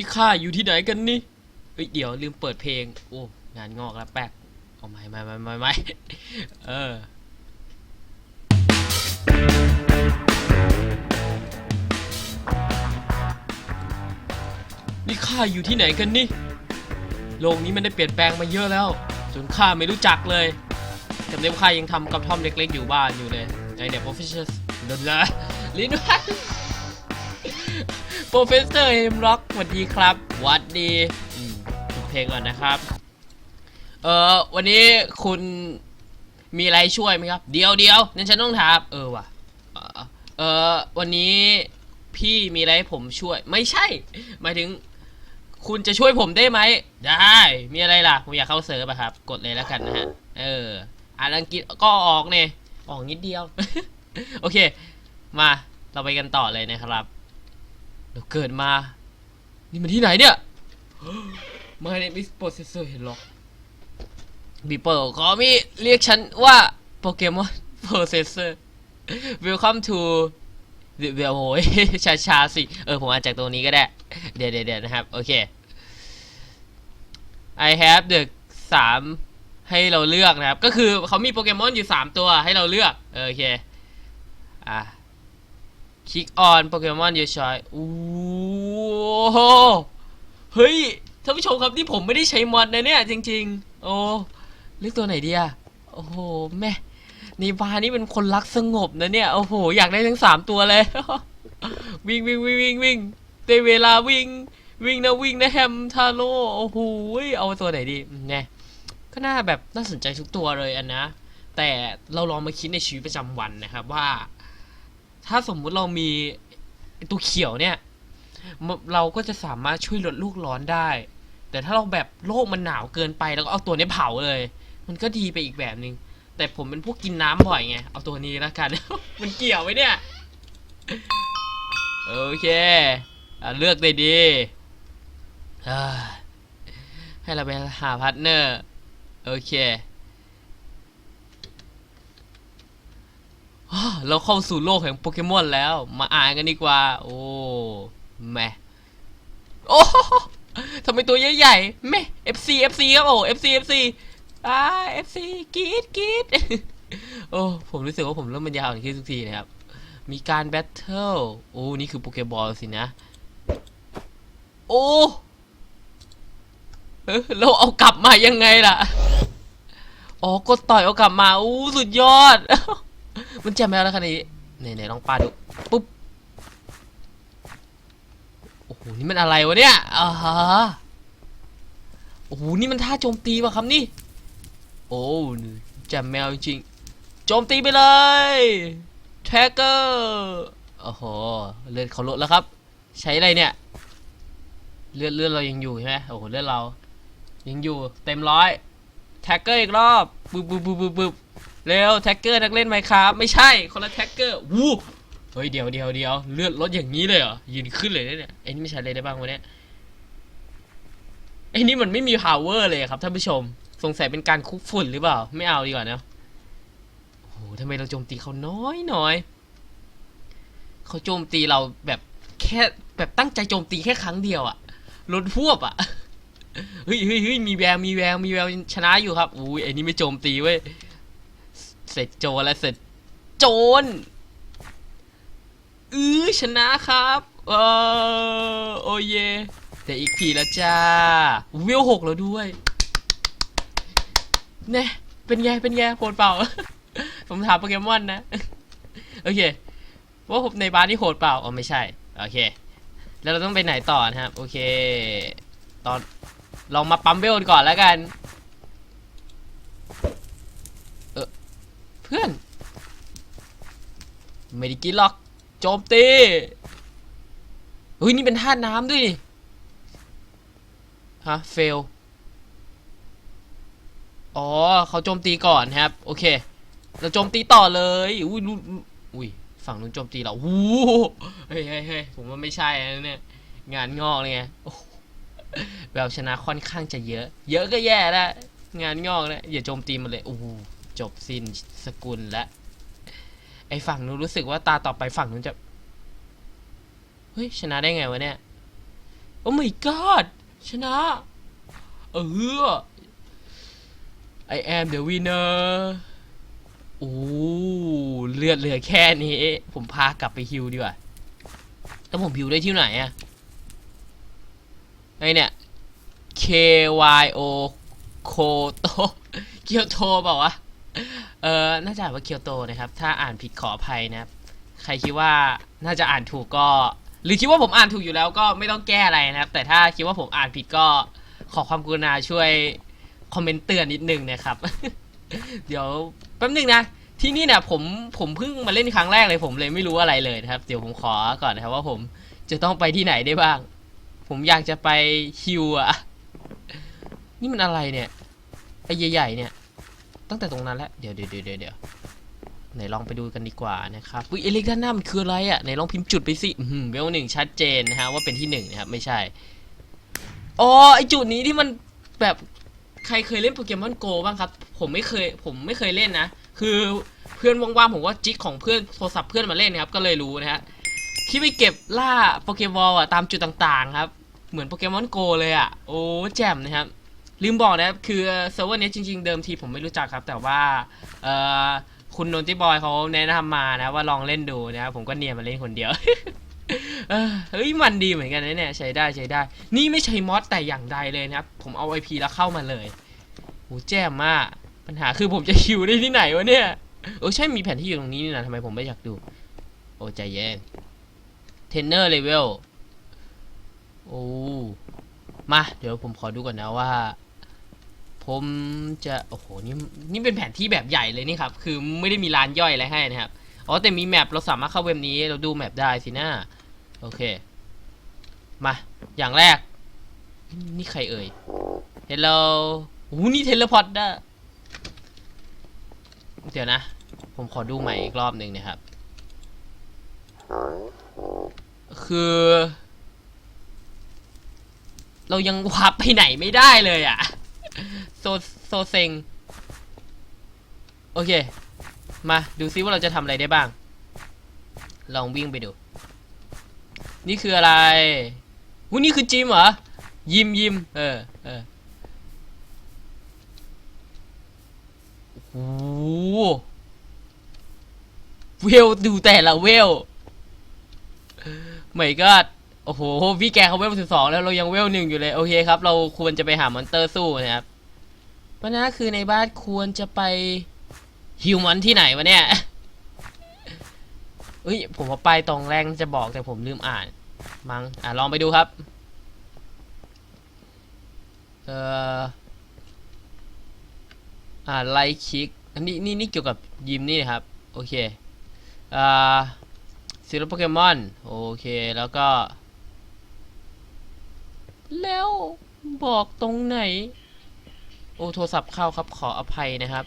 นี่ข้าอยู่ที่ไหนกันนี่เอ้ยเดี๋ยวลืมเปิดเพลง โอ้งานงอกแล้วแป๊กเอาไม่ไม่ไม่ไม่ไม่เออนี่ข้าอยู่ที่ไหนกันนี่โลกนี้มันได้เปลี่ยนแปลงมาเยอะแล้ว จนข้าไม่รู้จักเลยจำได้ว่าข้ายังทำกระท่อมเล็กๆอยู่บ้านอยู่เลยไอเนี่ย professor เดินละลิ้น วัด professor เฮมร็อกสวัสดีครับวัดดีอืมฝึกเพลงก่อนนะครับ เออวันนี้คุณมีอะไรช่วยไหมครับ เดียวเดียวนั่นฉันต้องถามเออว่ะเออเอ่อวันนี้พี่มีอะไรให้ผมช่วย ไม่ใช่ หมายถึง คุณจะช่วยผมได้ไหมได้ มีอะไรล่ะ ผมอยากเข้าเซิร์ฟอะครับ กดเลยแล้วกันนะฮะ เออ อ่านอังกฤษก็ออกเนี่ยออกนิดเดียว โอเค มา เราไปกันต่อเลยนะครับ เราเกิดมา นี่มันที่ไหนเนี่ย My name is Processor Henlock People call me เรียกฉันว่าโปเกมอน Processor Welcome to เดี๋ยวเดี๋ยวโอ้ยช้าช้าๆสิ เออ ผมอ่านจากตัวนี้ก็ได้ เดี๋ยวเดี๋ยวนะครับ โอเค I have the สามให้เราเลือกนะครับ ก็คือเขามีโปเกมอนอยู่ 3 ตัวให้เราเลือก โอเค อะ คลิกออนโปเกมอนยูชอยอู้โหเฮ้ยท่านผู้ชมครับที่ผมไม่ได้ใช้มอดนะเนี่ยจริง ๆ โอ้เลือกตัวไหนดีอะโอ้โหแม่นีบานี่เป็นคนรักสงบนะเนี่ยโอ้โหอยากได้ทั้งสามตัวเลย วิ่งวิ่งวิ่งวิ่งวิ่งได้เวลาวิ่ง วิ่งนะวิ่งนะแฮมทาโร่โอ้โหเอาตัวไหนดีเนี่ยก็น่าแบบน่าสนใจทุกตัวเลยอันนะ แต่เราลองมาคิดในชีวิตประจำวันนะครับว่า ถ้าสมมุติเรามีไอ้ตัวเขียวเนี่ย เราก็จะสามารถช่วยลดโลกร้อนได้ แต่ถ้าเราแบบโลกมันหนาวเกินไปแล้วก็เอาตัวนี้เผาเลย มันก็ดีไปอีกแบบหนึง่งแต่ผมเป็นพวกกินน้ำบ่อยไง เอาตัวนี้แล้วกัน มันเกี่ยวไหมเนี่ย โอเคอเลือกได้ดีให้เราไปหาพาร์ทเนอร์ โอเค อ้าว เราเข้าสู่โลกแห่งโปเกมอนแล้ว มาอ่านกันดีกว่า โอ้แม่โอ้ทำไมตัวใหญ่ๆแม่ FC FC ครับโอ้ FC FC อ่า FC กรีดกรีดโอ้ผมรู้สึกว่าผมเริ่มมันยาวขึ้นทุกทีนะครับ มีการแบทเทิลโอ้นี่คือโปเกบอลสินะ โอ้เออเราเอากลับมายังไงล่ะ อ๋อกดต่อยเอากลับมา อู้สุดยอด มันแจ่มวแล้วคันนี้ไหนไหนลองปาดูปุ๊บโอ้โหนี่มันอะไรวะเนี่ยอ่าฮะโอ้โหนี่มันท่าโจมตีป่ะครับนี่ โอ้แจมแมวจริงโจมตีไปเลยแท็กเกอร์โอ้โหเลือดเขาลดแล้วครับ ใช้อะไรเนี่ยเลือดเลือดเรายังอยู่ใช่ไหมโอ้โหเลือดเรายังอยู่เต็มร้อยแท็กเกอร์อีกรอบบึบบึบบึบบึบบึบ เร็วแท็กเกอร์นักเล่นไหมครับไม่ใช่คนละแท็กเกอร์วู้เฮ้ยเดี๋ยวเดี๋ยวเดี๋ยวเลือดลดอย่างนี้เลยเหรอยืนขึ้นเลยเนี่ยไอ้นี่ไม่ใช่เลยได้บ้างวะเนี่ยไอ้นี่มันไม่มี power เลยครับท่านผู้ชม สงสัยเป็นการคุกฝุ่นหรือเปล่า ไม่เอาดีกว่าเนะโอ้โหทำไมเราโจมตีเขาน้อยน้อยเขาโจมตีเราแบบแค่แบบตั้งใจโจมตีแค่ครั้งเดียวอะลดพวบอะเฮ้ยเฮ้ยเฮ้ยมีแววมีแววมีแววชนะอยู่ครับอุ้ยไอ้นี่ไม่โจมตีเว้ย ร็จโจแล้วเสร็จโจรอือชนะครับเออโอเยแต่อีกทีล้วจ้าวิวหกแล้วด้วยเนี่ยเป็นไง เป็นไงโหดเปล่า ผมถามโปเกมอนนะ โอเค ว่าผมในบ้านนี่โหดเปล่าอ๋อไม่ใช่ โอเค แล้วเราต้องไปไหนต่อนะครับ โอเค ตอนลองมาปั๊มเวลก่อนแล้วกัน เพื่อน ไม่ได้กินหรอก โจมตี เฮ้ย นี่เป็นท่าน้ำด้วยนี่ ฮะ เฟล อ๋อ เขาโจมตีก่อนครับ โอเค เราโจมตีต่อเลย อุ้ยรู้อุ้ย ฝั่งนู้นโจมตีเราวู้เฮ้ยเฮ้ยผมว่าไม่ใช่นะเนี่ย งานงอกเลยไงแบบชนะค่อนข้างจะเยอะ เยอะก็แย่แล้วงานงอกนะอย่าโจมตีมันเลยโอ้โห จบสิ้นสกุลและ ไอฝั่งนู้นรู้สึกว่าตาต่อไปฝั่งนู้นจะ เฮ้ย ชนะได้ไงวะเนี่ย โอ้ my god ชนะ เออ I am the winner โอ้เลือดเหลือแค่นี้ ผมพากลับไปฮิวดีกว่าแล้วผมฮิวได้ที่ไหนอะไอเนี่ย K Y O โคโตเกียวโตเปล่าวะ เออน่าจะอ่านว่าเกียวโตนะครับ ถ้าอ่านผิดขออภัยนะครับ ใครคิดว่าน่าจะอ่านถูกก็ หรือคิดว่าผมอ่านถูกอยู่แล้วก็ไม่ต้องแก้อะไรนะครับ แต่ถ้าคิดว่าผมอ่านผิดก็ขอความกรุณาช่วยคอมเมนต์เตือนนิดนึงนะครับ เดี๋ยวแป๊บนึงนะ ที่นี่เนี่ยผมผมเพิ่งมาเล่นครั้งแรกเลยผมเลยไม่รู้อะไรเลยนะครับ เดี๋ยวผมขอก่อนนะครับว่าผมจะต้องไปที่ไหนได้บ้าง ผมอยากจะไปฮิวอะนี่มันอะไรเนี่ยไอ้ใหญ่ๆเนี่ย ตั้งแต่ตรงนั้นแล้วเดี๋ยวเดี๋ยวเดี๋ยวเดี๋ยวไหนลองไปดูกันดีกว่านะครับอุ้ยเอเล็กด้านหน้ามันคืออะไรอะไหนลองพิมพ์จุดไปสิอื้อหือเวลหนึ่งชัดเจนนะฮะว่าเป็นที่หนึ่งนะครับไม่ใช่อ๋อไอจุดนี้ที่มันแบบใครเคยเล่นโปเกมอนโกบ้างครับ ผมไม่เคยผมไม่เคยเล่นนะ คือเพื่อนว่างๆผมก็จิกของเพื่อนโทรศัพท์เพื่อนมาเล่นนะครับก็เลยรู้นะฮะที่ไปเก็บล่าโปเกมอลอะตามจุดต่างๆครับ เหมือนโปเกมอนโกเลยอะโอ้แจ่มนะครับ ลืมบอกนะครับคือเซิร์ฟเวอร์นี้จริง ๆ เดิมทีผมไม่รู้จักครับ แต่ว่าเอ่อคุณนนทิบอยเขาแนะนำมานะว่าลองเล่นดูนะครับผมก็เนียนมาเล่นคนเดียวเฮ้ยมันดีเหมือนกันนะเนี่ยใช้ได้ใช้ได้ นี่ไม่ใช่มอสแต่อย่างใดเลยนะครับ ผมเอา IP แล้วเข้ามาเลยโหแจ่มมากปัญหาคือผมจะคิวได้ที่ไหนวะเนี่ยเออใช่มีแผนที่อยู่ตรงนี้นี่นะทำไมผมไม่อยากดู โอ้ใจเย็นเทนเนอร์เลเวลโอ้มา เดี๋ยวผมขอดูก่อนนะว่า ผมจะโอ้โหนี่นี่เป็นแผนที่แบบใหญ่เลยนี่ครับ คือไม่ได้มีร้านย่อยอะไรให้นะครับ อ๋อแต่มีแมปเราสามารถเข้าเว็บนี้เราดูแมปได้สินะโอเค มา อย่างแรก นี่ใครเอ่ยเฮลโลโอ้นี่เทเลพอร์ตได้เดี๋ยวนะ ผมขอดูใหม่อีกรอบหนึ่งนะครับ คือ เรายังวับไปไหนไม่ได้เลยอะ โซโซเซงโอเค มาดูซิว่าเราจะทำอะไรได้บ้าง ลองวิ่งไปดู นี่คืออะไรหูนี่คือจิมเหรอ ยิมยิมเออเออโอ้เวลดูแต่ละเวลไม่ก็ โอ้โหพี่แกเขาเวลสิบสองแล้วเรายังเวลหนึ่งอยู่เลยโอเคครับ เราควรจะไปหามอนเตอร์สู้นะครับปัญหาคือในบ้านควรจะไปฮิวมอนที่ไหนวะเนี่ยเอ้ยผมว่าป้ายตรงแรกจะบอกแต่ผมลืมอ่าน มั้งอะลองไปดูครับเอ่ออ่าไลค์คิกอันนี้นี่นี่เกี่ยวกับยิมนี่นะครับ โอเคอ่าซีรีส์โปเกมอน โอเค แล้วก็ แล้วบอกตรงไหน โอ้โทรศัพท์เข้าครับขออภัยนะครับ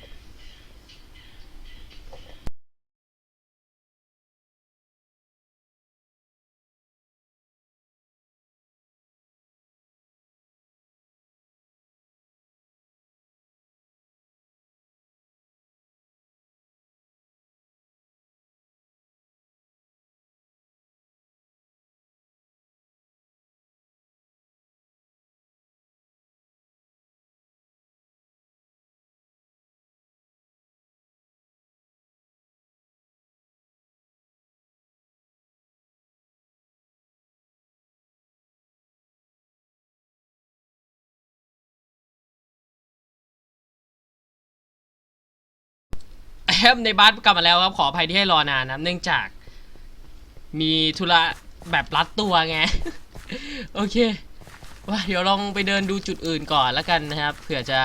แอมในบ้านกลับมาแล้วครับขออภัยที่ให้รอนานนะเนื่องจาก มีธุระแบบรัดตัวไง โอเคว่าเดี๋ยวลองไปเดินดูจุดอื่นก่อนแล้วกันนะครับเผื่อจะ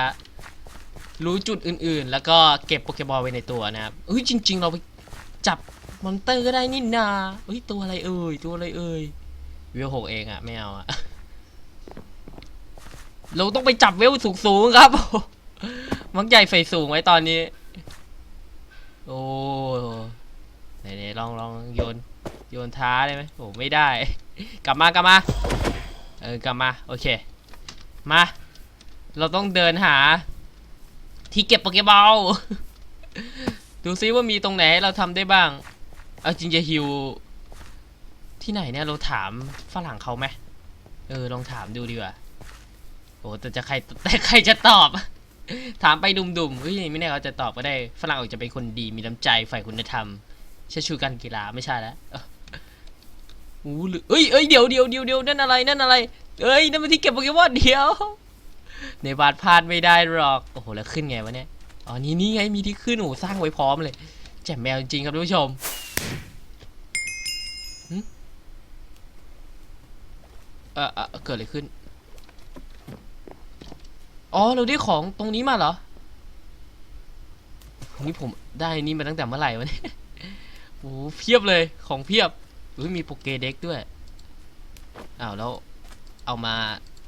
รู้จุดอื่นๆ แล้วก็เก็บโปเกมอลไว้ในตัวนะครับเฮ้ยจริง ๆ เราไปจับมอนเตอร์ก็ได้นี่นาเฮ้ยตัวอะไรเอ่ยตัวอะไรเอ่ยเวลหกเองอะไม่เอาอะเราต้องไปจับเวลสูงๆครับมักใหญ่ไฟสูงไว้ตอนนี้ โอ้ไหนๆลองลองโยนโยนท้าได้ไหมโอ้ไม่ได้ กลับมากลับมาเออกลับมาโอเคมาเราต้องเดินหา ที่เก็บโปเกบอลดูซิว่ามีตรงไหนเราทำได้บ้าง เอาจริงจะฮิวที่ไหนเนี่ยเราถามฝรั่งเขาไหมเออลองถามดูดีกว่าโอ้แต่จะใครแต่ใครจะตอบ ถามไปดุมๆเฮ้ยไม่แน่เขาจะตอบก็ได้ ฝรั่งออกจะเป็นคนดีมีน้ำใจฝ่ายคุณธรรมเชื่อชูการกีฬาไม่ใช่แล้วอู้หรือเอ้ยเอ้ยเดี๋ยวเดี๋ยวเดี๋ยวเดี๋ยวนั่นอะไรนั่นอะไรเอ้ยนั่นมันที่เก็บโปเกมอนเดียว ในบาดพลาดไม่ได้หรอกโอ้โหแล้วขึ้นไงวะเนี่ยอ๋อนี่นี่ไงมีที่ขึ้นโอ้สร้างไว้พร้อมเลยแจ่มแมวจริงครับท่านผู้ชมหึเออเออเกิดอะไรขึ้น อ๋อเราได้ของตรงนี้มาเหรอนี่ผมได้นี่มาตั้งแต่เมื่อไหร่วะเนี่ยโอ้โหเพียบเลยของเพียบอุ้ยมีโปเกเด็กด้วยอ้าวแล้วเอามา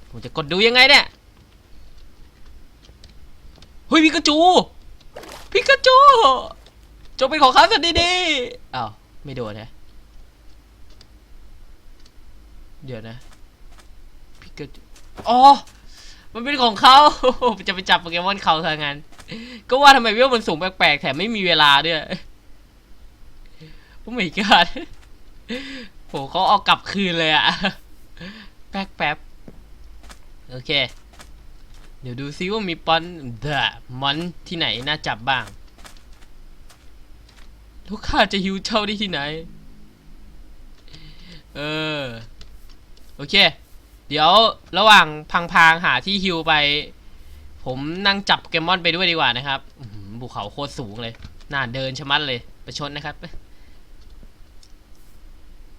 ผมจะกดดูยังไงเนี่ยเฮ้ยพิกาจูพิกาจูจงเป็นของข้าสันดีๆอ้าวไม่โดนฮะเดี๋ยวนะพิกาจูอ๋อ มันเป็นของเขาจะไปจับโปเกมอนเขาทางนั้น ก็ว่าทำไมเวลมันสูงแปลกๆแถมไม่มีเวลาด้วยโอ้ my god โหเขาเอากลับคืนเลยอะแป๊กแป๊บโอเค เดี๋ยวดูซิว่ามีปอนเดอะมอนที่ไหนน่าจับบ้างลูกค้าจะฮิวเช่าได้ที่ไหน เออ โอเค เดี๋ยวระหว่างพังๆหาที่ฮิวไป ผมนั่งจับเกมอนไปด้วยดีกว่านะครับอื้อหือภูเขาโคตรสูงเลยน่าเดินชะมัดเลย ประชดนะครับ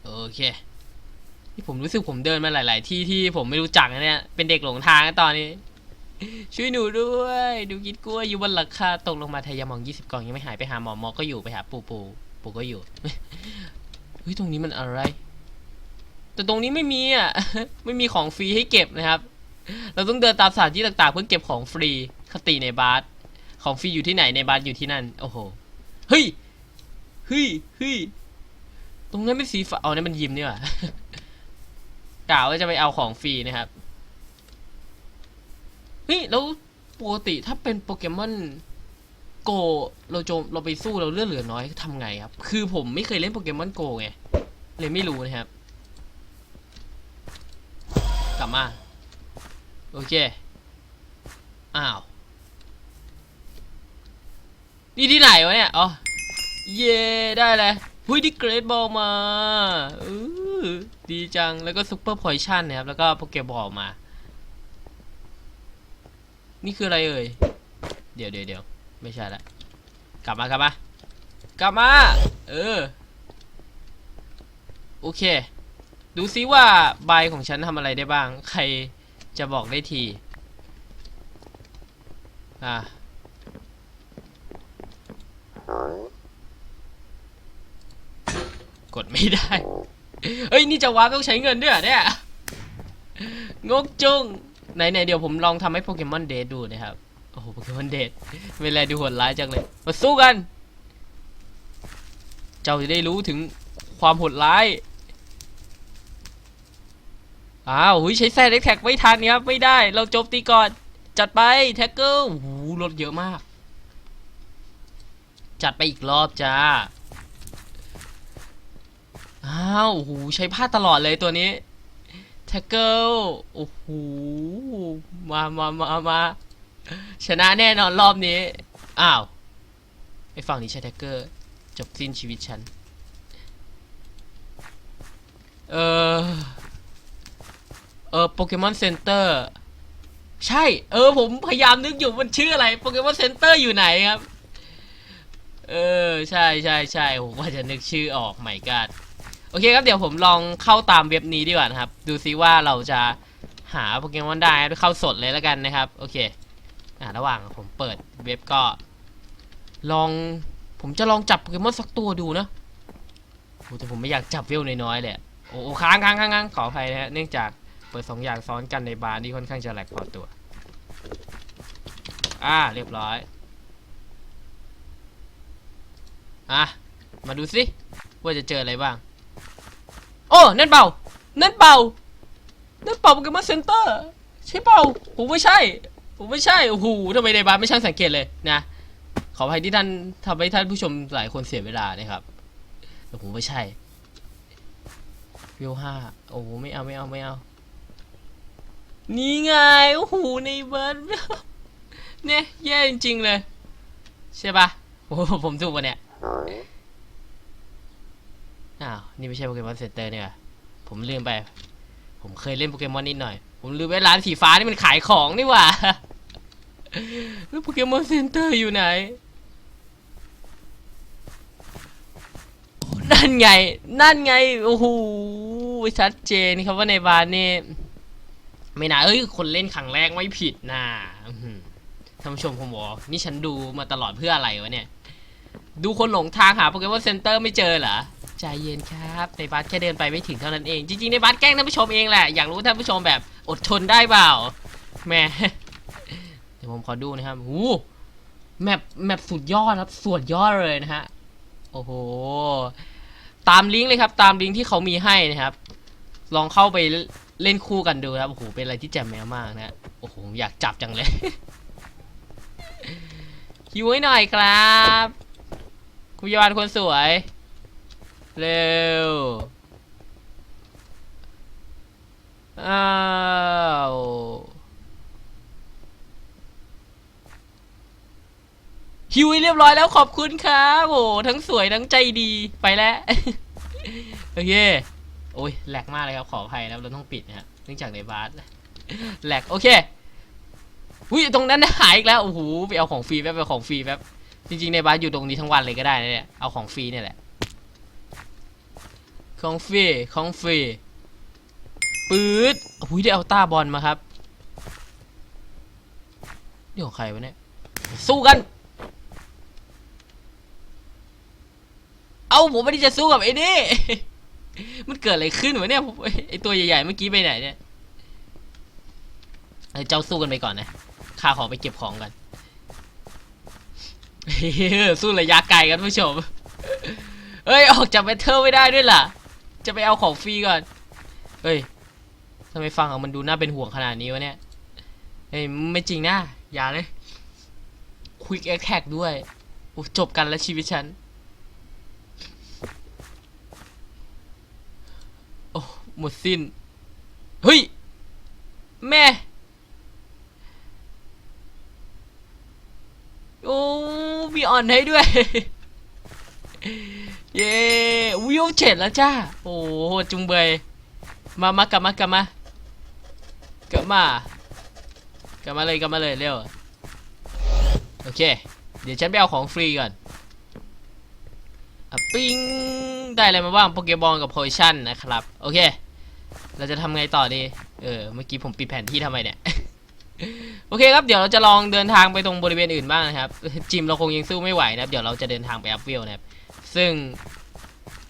โอเคที่ผมรู้สึกผมเดินมาหลาย ๆ ที่ที่ผมไม่รู้จักนะเนี่ย เป็นเด็กหลงทางนตอนนี้ ช่วยหนูด้วยดูกิดกล้วยอยู่บนหลังคาตกลงมาทายามอง20กล่องยังไม่หายไปหาหมอหมอก็อยู่ไปหาปู่ปู่ปู่ก็อยู่เฮ้ยตรงนี้มันอะไร แต่ตรงนี้ไม่มีอะ ไม่มีของฟรีให้เก็บนะครับ เราต้องเดินตามสถานที่ต่างๆ เพื่อเก็บของฟรีคติในบาร์ของฟรีอยู่ที่ไหนในบาร์อยู่ที่นั่น โอ้โห เฮ้ย เฮ้ย เฮ้ย ตรงนั้นเป็นสีฟ้าอ๋อนั่นมันยิมนี่หว่ะกล่าวว่าจะไปเอาของฟรีนะครับ เฮ้ย แล้วปกติถ้าเป็นโปเกมอนโกเราโจมเราไปสู้เราเลือดเหลือน้อยทำไงครับ คือผมไม่เคยเล่นโปเกมอนโกไง เลยไม่รู้นะครับ กลับมา โอเค อ้าว นี่ที่ไหนวะเนี่ย อ๋อ เย่ได้เลยเฮ้ยดิเกรดบอลมาออดีจัง แล้วก็ซุปเปอร์พอยชั่นนะครับ แล้วก็โปเกบอลมา นี่คืออะไรเอ่ย เดี๋ยวเดี๋ยวเดี๋ยวไม่ใช่ละ กลับมากลับมากลับมา เออ โอเค ดูซิว่าใบของฉันทำอะไรได้บ้าง ใครจะบอกได้ที อะกดไม่ได้เฮ้ย นี่จะวาร์ปต้องใช้เงินด้วยเหรอเนี่ย งกจุงไหนไหนๆเดี๋ยวผมลองทำให้โปเกมอนเดทดูนะครับ โอ้โห โปเกมอนเดทเวลาดูโหดร้ายจังเลย มาสู้กัน เจ้าจะได้รู้ถึงความโหดร้าย อ้าวหุยใช้แซ่ดแท็กไม่ทันครับไม่ได้ เราจมตีก่อน จัดไปแท็กเกิลโอ้โหรถเยอะมาก จัดไปอีกรอบจ้าอ้าวโอ้โหใช้ผ้าตลอดเลยตัวนี้แท็กเกิลโอ้โหมามามามาชนะแน่นอนรอบนี้ อ้าวไอฝั่งนี้ใช้แท็กเกอร์จบสิ้นชีวิตฉัน เออ เออโปเกมอนเซ็นเตอร์ใช่ เออ ผมพยายามนึกอยู่มันชื่ออะไรโปเกมอนเซ็นเตอร์อยู่ไหนครับ เออ ใช่ใช่ใช่ผมว่าจะนึกชื่อออกใหม่กันโอเคครับ เดี๋ยวผมลองเข้าตามเว็บนี้ดีกว่านะครับ ดูซิว่าเราจะหาโปเกมอนได้ครับเข้าสดเลยแล้วกันนะครับ โอเค อ่าระหว่างผมเปิดเว็บก็ ลอง ผมจะลองจับโปเกมอนสักตัวดูนะโอ้แต่ผมไม่อยากจับเวลน้อยๆเลยโอ้โอ้ค้างค้างค้างค้างขออภัยนะฮะเนื่องจาก เปิดสองอย่างซ้อนกันในบาร์นี่ค่อนข้างจะแหลกพอตัว อ่า เรียบร้อย อะ มาดูสิว่าจะเจออะไรบ้าง โอ้ นั่นเป่านั่นเป่านั่นเป่าโปเกมอนเซ็นเตอร์ ใช่เปล่าผมไม่ใช่ ผมไม่ใช่ โอ้โหทำไมในบาร์ไม่ช่างสังเกตเลยนะ ขออภัยที่ท่านทำให้ท่านผู้ชมหลายคนเสียเวลานะครับแต่ผมไม่ใช่วิวห้าโอ้ไม่เอาไม่เอาไม่เอา นี่ไงโอ้โหในเบิร์ดเนี่ยแย่จริงๆเลย ใช่ปะโอ้ผมถูกปะเนี่ย อ้าว นี่ไม่ใช่โปเกมอนเซ็นเตอร์เนี่ยผมลืมไป ผมเคยเล่นโปเกมอนนิดหน่อย ผมลืมไปร้านสีฟ้านี่มันขายของนี่หว่าแล้วโปเกมอนเซ็นเตอร์อยู่ไหนนั่นไง นั่นไง โอ้โห ชัดเจนครับว่าในบ้านนี่ ไม่น่าเอ้ยคนเล่นครั้งแรกไม่ผิดนะท่านผู้ชมผมบอกนี่ฉันดูมาตลอดเพื่ออะไรวะเนี่ย ดูคนหลงทางหาโปเกมอนเซ็นเตอร์ไม่เจอเหรอใจเย็นครับในบัสแค่เดินไปไม่ถึงเท่านั้นเอง จริงๆในบัสแกล้งท่านผู้ชมเองแหละอยากรู้ท่านผู้ชมแบบอดทนได้เปล่าแหม่เดี๋ยวผมขอดูนะครับหูแมปแมปสุดยอดครับสุดยอดเลยนะฮะโอ้โหตามลิงก์เลยครับ ตามลิงก์ที่เขามีให้นะครับ ลองเข้าไป เล่นคู่กันดูครับโอ้โหเป็นอะไรที่แจ่มแมวมากนะฮะโอ้โหอยากจับจังเลยคิวให้หน่อยครับ คุณยาบาลคนสวย เร็วอ้าวฮิวเรียบร้อยแล้วขอบคุณครับโอ้ทั้งสวยทั้งใจดีไปแล้ว โอเค โอ้ยแหลกมากเลยครับขออภัยนะเราต้องปิดนะฮะเนื่องจากในบาสแหลกโอเคอุ้ยตรงนั้นหายอีกแล้วโอ้โหไปเอาของฟรีแป๊บไปของฟรีแป๊บจริงๆในบาสอยู่ตรงนี้ทั้งวันเลยก็ได้นะเนี่ยเอาของฟรีเนี่ยแหละของฟรีของฟรีปื๊ดอุ้ยได้เอาต้าบอลมาครับนี่ของใครวะเนี่ยสู้กัน เอาผมไม่ได้จะสู้กับไอ้นี่ มันเกิดอะไรขึ้นวะเนี่ยไอตัวใหญ่ๆเมื่อกี้ไปไหนเนี่ยเจ้าสู้กันไปก่อนนะข้าขอไปเก็บของกันสู้ระยะไกลกันผู้ชมเอ้ยออกจากแบทเทิลไม่ได้ด้วยล่ะ จะไปเอาของฟรีก่อนเฮ้ยทำไมฟังอะมันดูน่าเป็นห่วงขนาดนี้วะเนี่ยเฮ้ยไม่จริงนะอย่าเลยควิกแอคแท็กด้วยโอ้จบกันแล้วชีวิตฉัน โอ้ หมดสิ้น เฮ้ย แม่ โอ้มีอ่อนให้ด้วย เย้วิวเจ็ดแล้วจ้า โอ้โหจุงเบย มามากลับมากลับมากลับมากลับมาเลยกลับมาเลยเร็วโอเค เดี๋ยวฉันไปเอาของฟรีก่อนอปิ้งได้อะไรมาบ้างโปเกบอลกับโพชั่นนะครับ โอเค เราจะทำไงต่อดี เออ เมื่อกี้ผมปิดแผนที่ทำไมเนี่ย โอเคครับ เดี๋ยวเราจะลองเดินทางไปตรงบริเวณอื่นบ้างนะครับ จิมเราคงยังสู้ไม่ไหวนะครับ เดี๋ยวเราจะเดินทางไปอัพเวลนะครับ ซึ่ง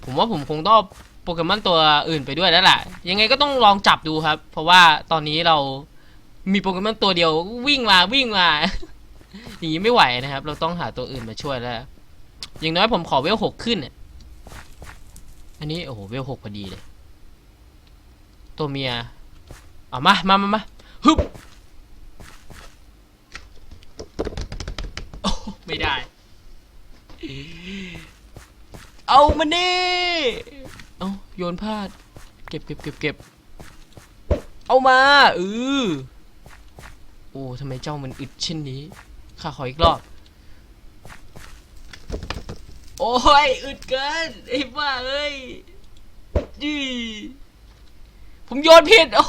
ผมว่าผมคงต้องโปเกมอนตัวอื่นไปด้วยแล้วแหละยังไงก็ต้องลองจับดูครับ เพราะว่าตอนนี้เรามีโปเกมอนตัวเดียววิ่งมาวิ่งมา อย่างนี้ไม่ไหวนะครับ เราต้องหาตัวอื่นมาช่วยแล้ว อย่างน้อยผมขอเวลหกขึ้นน่ะอันนี้โอ้โหเวลหกพอดีเลย ตัวเมีย เอามามามามาฮึบโอ้ไม่ได้ เอามานี่เอาโยนพลาด เก็บเก็บเก็บเก็บเอามาเออโอ้ทำไมเจ้ามันอึดเช่นนี้ข้าขออีกรอบ โอ้ยอึดเกินไอ้บ้าเอ้ยจี ผมโยนผิดโอ้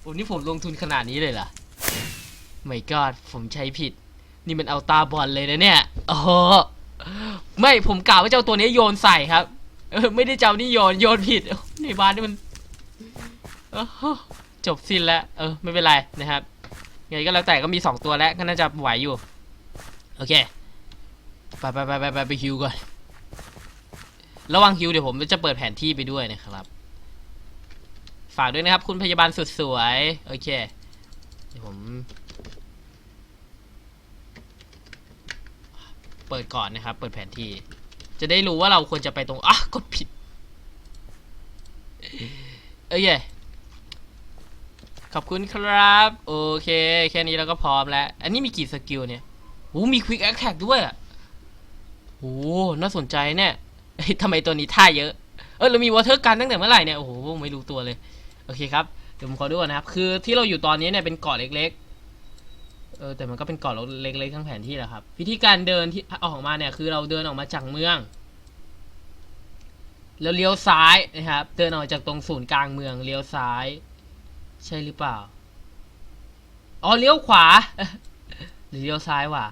โหนี่ผมลงทุนขนาดนี้เลยเหรอไม่กอดผมใช้ผิด นี่มันเอาตาบอลเลยนะเนี่ยโอ้โหไม่ผมกล่าวว่าเจ้าตัวนี้โยนใส่ครับ เออไม่ได้เจ้านี่โยนโยนผิดในบ้านนี่มันโอ้โหจบสิ้นแล้ว เออ ไม่เป็นไรนะครับไงก็แล้วแต่ก็มีสองตัวแล้วก็น่าจะไหวอยู่ โอเคไปไปไปไปไปไปฮิวก่อนระวังฮิวเดี๋ยวผมจะเปิดแผนที่ไปด้วยนะครับ ฝากด้วยนะครับ คุณพยาบาลสุดสวย โอเคเดี๋ยวผม เปิดก่อนนะครับ เปิดแผนที่ จะได้รู้ว่าเราควรจะไปตรงอะกดผิดโอเคขอบคุณครับ โอเค แค่นี้เราก็พร้อมแล้ว อันนี้มีกี่สกิลเนี่ยโอ้มีควิกแอคแท็กด้วยอะโอ้น่าสนใจเนี่ยเฮ้ยทำไมตัวนี้ท่าเยอะ เออเรามีวอเทอร์กันตั้งแต่เมื่อไหร่เนี่ย โอ้โห ไม่รู้ตัวเลย โอเคครับเดี๋ยวผมขอดูก่อนนะครับ คือที่เราอยู่ตอนนี้เนี่ยเป็นเกาะเล็กๆ เออแต่มันก็เป็นเกาะเล็กๆทั้งแผนที่แหละครับ วิธีการเดินที่ออกมาเนี่ยคือเราเดินออกมาจากเมือง แล้วเลี้ยวซ้ายนะครับ เดินออกจากตรงศูนย์กลางเมืองเลี้ยวซ้าย ใช่หรือเปล่า อ๋อเลี้ยวขวา หรือเลี้ยวซ้ายว่ะ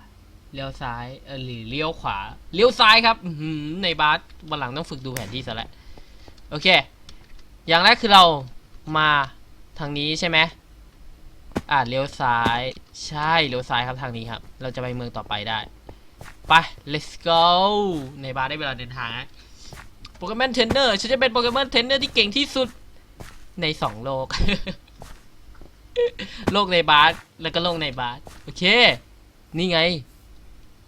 เลี้ยวซ้ายเออหรือเลี้ยวขวา เลี้ยวซ้ายครับอืในบาสวันหลังต้องฝึกดูแผนที่ซะแล้วโอเค อย่างแรกคือเรา มาทางนี้ใช่ไหมอ่าเลี้ยวซ้ายใช่เลี้ยวซ้ายครับทางนี้ครับ เราจะไปเมืองต่อไปได้ไป let's go ในบาสได้เวลาเดินทางโปเกมอนเทรนเนอร์ฉันจะเป็นโปเกมอนเทรนเนอร์ที่เก่งที่สุดในสองโลก โลกในบาสแล้วก็โลกในบาสโอเค นี่ไง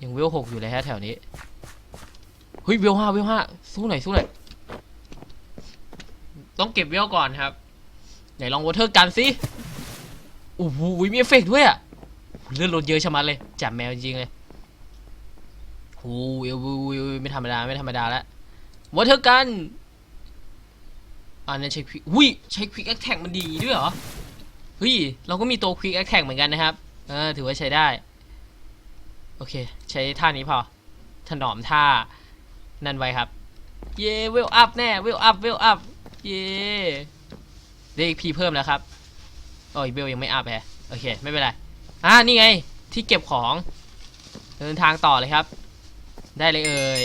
ยังเวลหกอยู่เลยฮะแถวนี้เฮ้ยเวลห้าเวลห้าสู้หน่อยสู้หน่อยต้องเก็บเวลก่อนครับ ไหนลองวอเทอร์กันสิโอ้โหมีเอฟเฟกต์ด้วยอะเลือดลดเยอะชะมัดเลยจับแมวจริงเลยโอ้โหเอวไม่ธรรมดาไม่ธรรมดาแล้ววอเทอร์กันอันนั้นใช้ควิกอุ้ยใช้ควิกแอคแท็กมันดีด้วยเหรอเฮ้ยเราก็มีตัวควิกแอคแท็กเหมือนกันนะครับเออถือว่าใช้ได้ โอเค ใช้ท่านี้พอ ถนอมท่า นั่นไว้ครับ เย่เวลอัพแน่เวลอัพเวลอัพเย่ ได้พีเพิ่มแล้วครับโอ้ยเวลยังไม่อัพแฮะโอเคไม่เป็นไรอ่านี่ไงที่เก็บของเดินทางต่อเลยครับ ได้เลยเอ่ย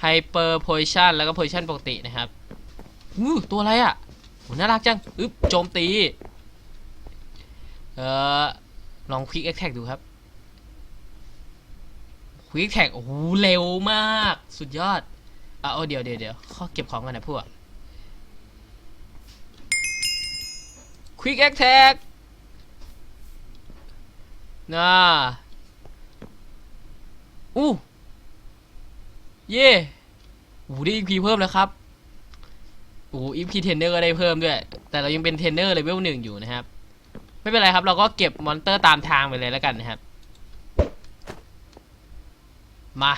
ไฮเปอร์โพชันแล้วก็โพชันปกตินะครับอู้ตัวอะไรอะโหน่ารักจังอึ๊บโจมตี เอ่อ ลองควิกแอคแท็กดูครับควิกแท็กโอ้โหเร็วมาก สุดยอดอะโอ้เดี๋ยวเดี๋ยวเดี๋ยวข้อเก็บของกันนะพวก ควิกแอคแท็กน่าอู้เย่โอ้โหได้ EP เพิ่มแล้วครับโอ้โห EP เทรนเนอร์ก็ได้เพิ่มด้วย แต่เรายังเป็นเทรนเนอร์เลเวลหนึ่งอยู่นะครับ ไม่เป็นไรครับ เราก็เก็บมอนเตอร์ตามทางไปเลยแล้วกันนะครับ มา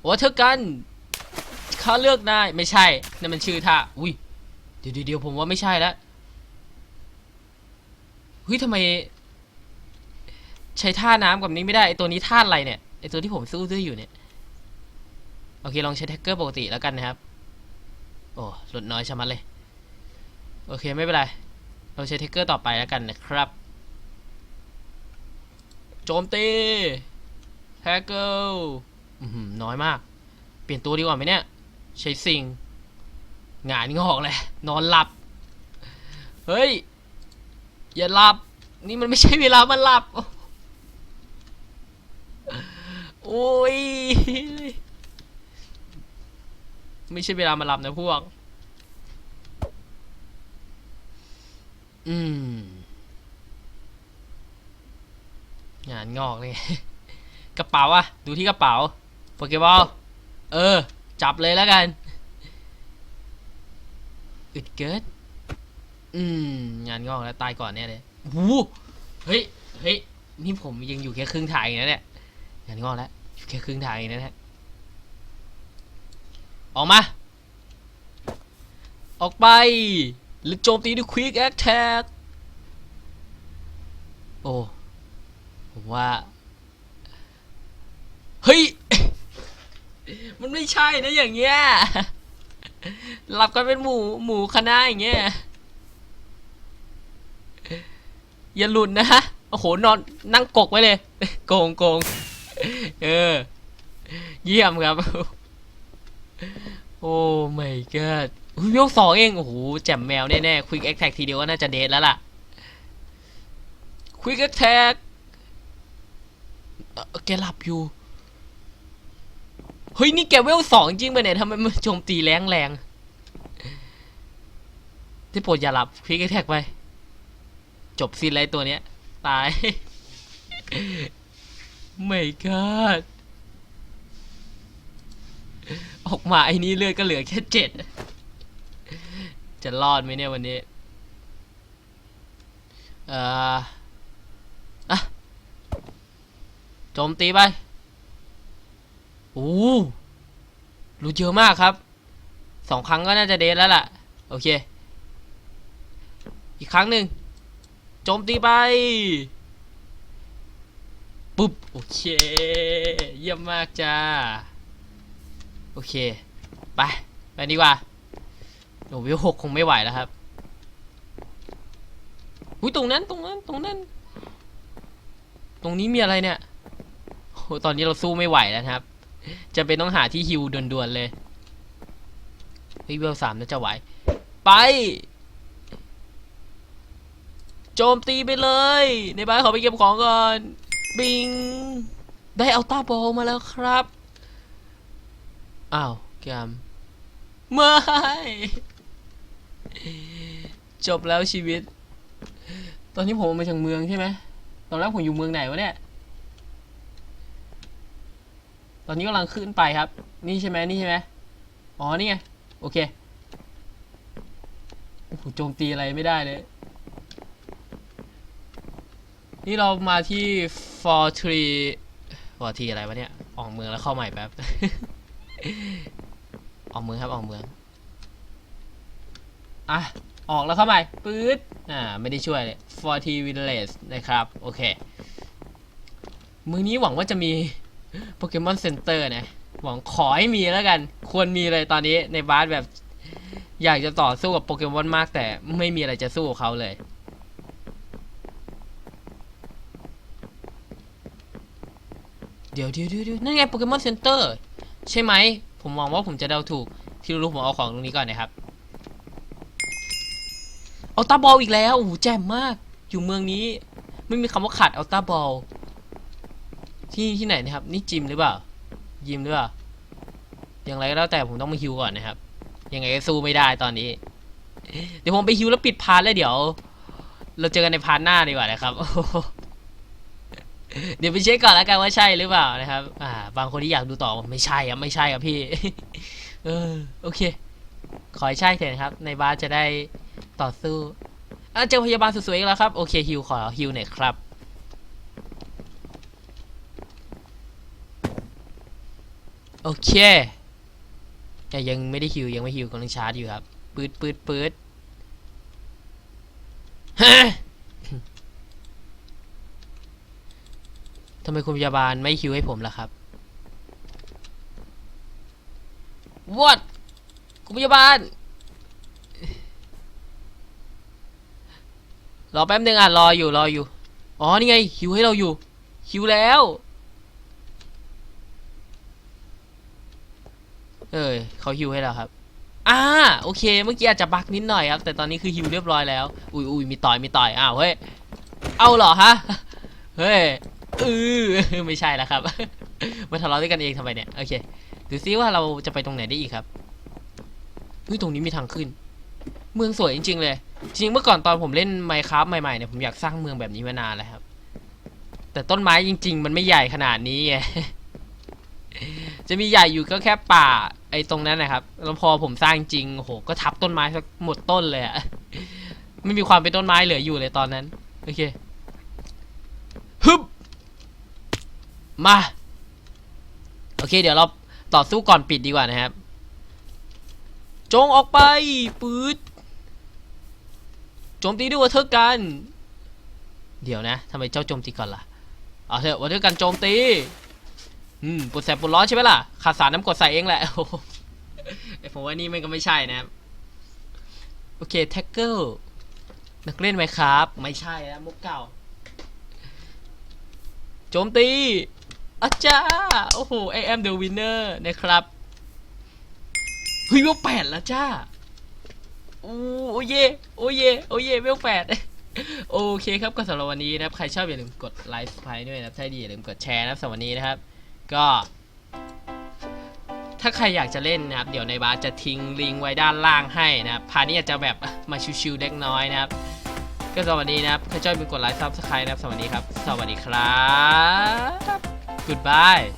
โอ้เธอกันเขาเลือกนายไม่ใช่นั่นมันชื่อท่าอุ้ยเดี๋ยวเดี๋ยวผมว่าไม่ใช่แล้ว เฮ้ยทำไม ใช้ท่าน้ำกับนี้ไม่ได้ไอตัวนี้ท่าอะไรเนี่ยไอตัวที่ผมสู้ด้วยอยู่เนี่ยโอเคลองใช้แท็กเกอร์ปกติแล้วกันนะครับ โอ้ลดน้อยชะมัดเลย โอเคไม่เป็นไรเราใช้แท็กเกอร์ต่อไปแล้วกันนะครับโจมตีแท็กเกอร์น้อยมาก เปลี่ยนตัวดีกว่าไหมเนี่ย ใช้สิ่ง งานงอกเลย นอนหลับ เฮ้ย อย่าหลับ นี่มันไม่ใช่เวลามันหลับ โอ้ย ไม่ใช่เวลามาหลับนะพวก อืม งานงอกเลย กระเป๋าอะดูที่กระเป๋าโปเกบอลเออ จับเลยแล้วกันอึดเกิด อืม งานงอกแล้วตายก่อนเนี่ยเลยโอ้เฮ้ย เฮ้ย นี่ผมยังอยู่แค่ครึ่งทางเองนะเนี่ย งานงอกแล้ว อยู่แค่ครึ่งทางเองนะฮะออกมา ออกไป หรือโจมตีด้วยควิกแอคแท็กโอ้ ผมว่า เฮ้ย มันไม่ใช่นะอย่างเงี้ยหลับกันเป็นหมูหมูคณะอย่างเงี้ย อย่าหลุดนะฮะโอ้โหนอนนั่งกกไว้เลย โกงโกงเออ เยี่ยมครับ โอ้ไม่เกิดยกสองเองโอ้โหแจ่มแมวแน่ๆควิกแอคแท็กทีเดียวก็น่าจะเดทแล้วล่ะควิกแอคแท็กแกหลับอยู่ เฮ้ย นี่แกเวลสองจริงปะเนี่ยทำไมมันโจมตีแรงแรงที่โปรดอย่าหลับควิกแอคแท็กไป จบซีนไรตัวเนี้ย ตาย ไม่กอดออกมาไอ้นี้เลือดก็เหลือแค่เจ็ด จะรอดไหมเนี่ยวันนี้ เอ่ออะโจมตีไป โอ้รู้เยอะมากครับ สองครั้งก็น่าจะเดทแล้วล่ะ โอเค อีกครั้งหนึ่ง โจมตีไปปุ๊บโอเคเยี่ยมมากจ้าโอเคไปไปดีกว่าโอ้วิวหกคงไม่ไหวแล้วครับอุ้ยตรงนั้นตรงนั้นตรงนั้น ตรงนี้มีอะไรเนี่ยโอ้ตอนนี้เราสู้ไม่ไหวแล้วครับ จะเป็นต้องหาที่ฮิวด่วนๆเลยเฮ้ยเวลสามน่าจะไหวไป โจมตีไปเลย ในบ้านขอไปเก็บของก่อน บิง ได้เอาตาบอลมาแล้วครับ อ้าวแกมไม่ จบแล้วชีวิต ตอนนี้ผมมาจากเมืองใช่ไหม ตอนแรกผมอยู่เมืองไหนวะเนี่ย ตอนนี้กำลังขึ้นไปครับ นี่ใช่ไหมนี่ใช่ไหมอ๋อ นี่ไง โอเคโอ้โหโจมตีอะไรไม่ได้เลย นี่เรามาที่ for tree for tree อะไรวะเนี่ย ออกเมืองแล้วเข้าใหม่แป๊บ ออกเมืองครับออกเมือง อะ ออกแล้วเข้าใหม่ปื๊ด อ่า ไม่ได้ช่วยเลย for tree village นะครับ โอเค มือนี้หวังว่าจะมีโปเกมอนเซ็นเตอร์นะ หวังขอให้มีแล้วกัน ควรมีเลยตอนนี้ในบาสแบบ อยากจะต่อสู้กับโปเกมอนมากแต่ไม่มีอะไรจะสู้เขาเลย ดี๋ยวเดี๋ยวเดี๋ยวเดี๋ยวนั่นไงโปเกมอนเซ็นเตอร์ใช่ไหม ผมมองว่าผมจะเดาถูก ที่รู้ผมเอาของตรงนี้ก่อนนะครับ เอาตาบอลอีกแล้วโอ้โหแจ่มมาก อยู่เมืองนี้ ไม่มีคำว่าขาดเอาตาบอลที่ที่ไหนนะครับ นี่จิมหรือเปล่า ยิมหรือเปล่า อย่างไรก็แล้วแต่ผมต้องมาฮิวก่อนนะครับ ยังไงก็สู้ไม่ได้ตอนนี้ เดี๋ยวผมไปฮิวแล้วปิดพาร์ทแล้วเดี๋ยว เราเจอกันในพาร์ทหน้าดีกว่านะครับ เดี๋ยวไปเช็คก่อนแล้วกันว่าใช่หรือเปล่านะครับ อ่า บางคนที่อยากดูต่อไม่ใช่ครับไม่ใช่ครับพี่ เออโอเค ขอให้ใช่เถอะนะครับ ในบาสจะได้ต่อสู้อะเจอพยาบาลสวยๆอีกแล้วครับ โอเคฮิวขอฮิวหน่อยครับโอเคแต่ยังไม่ได้ฮิวยังไม่ฮิวกำลังชาร์จอยู่ครับปืดปืดปืดฮะ ทำไมคุณพยาบาลไม่ฮิวให้ผมล่ะครับ What คุณพยาบาล รอแป๊บนึงอะ รออยู่ รออยู่ อ๋อ นี่ไงฮิวให้เราอยู่ฮิวแล้ว เออเขาฮิวให้แล้วครับอ่าโอเค เมื่อกี้อาจจะบักนิดหน่อยครับ แต่ตอนนี้คือฮิวเรียบร้อยแล้ว อุ้ยอุ้ยมีต่อย มีต่อย อ้าว เฮ้ย เอาเหรอฮะ เฮ้ย เออไม่ใช่แล้วครับ มาทะเลาะด้วยกันเองทำไมเนี่ยโอเคดูซิว่าเราจะไปตรงไหนได้อีกครับเฮ้ยตรงนี้มีทางขึ้น เมืองสวยจริง ๆ เลย จริงเมื่อก่อนตอนผมเล่นไมค์ครับใหม่ๆเนี่ยผมอยากสร้างเมืองแบบนี้มานานแล้วครับ แต่ต้นไม้จริง ๆ มันไม่ใหญ่ขนาดนี้ไงจะมีใหญ่อยู่ก็แค่ป่า ไอ้ตรงนั้นนะครับแล้วพอผมสร้างจริงโอ้โหก็ทับต้นไม้สักหมดต้นเลยอะไม่มีความเป็นต้นไม้เหลืออยู่เลยตอนนั้นโอเคฮึบ มา โอเค เดี๋ยวเราต่อสู้ก่อนปิดดีกว่านะครับ จงออกไปปืดโจมตีด้วยวัตเทอร์กัน เดี๋ยวนะทำไมเจ้าโจมตีก่อนล่ะ เอาเถอะวัตเทอร์กันโจมตี อืมปวดแสบปวดร้อนใช่ไหมล่ะขาดสารน้ำกรดใส่เองแหละโอ้โหไอ้ผมว่านี่มันก็ไม่ใช่นะครับ โอเคแท็กเกิลนักเล่นไหมครับ ไม่ใช่นะมุกเก่า โจมตี อาจารย์โอ้โห I am the winner นะครับ เฮ้ยเวลแปดแล้วจ้าโอ้เย่โอ้เย่โอ้เย่เวลแปดโอเคครับก็สำหรับวันนี้นะครับ ใครชอบอย่าลืมกดไลค์ไลค์ด้วยนะครับ ถ้าดีอย่าลืมกดแชร์นะครับสำหรับวันนี้นะครับ ก็ ถ้าใครอยากจะเล่นนะครับ เดี๋ยวในบาร์จะทิ้งลิงก์ไว้ด้านล่างให้นะครับ พานี้อาจจะแบบมาชิวๆเล็กน้อยนะครับ ก็สำหรับวัสดีนะครับ ใครชอบอย่าลืมกดไลค์ซับสไครต์นะครับสวัสดีครับ สวัสดีครับ Goodbye.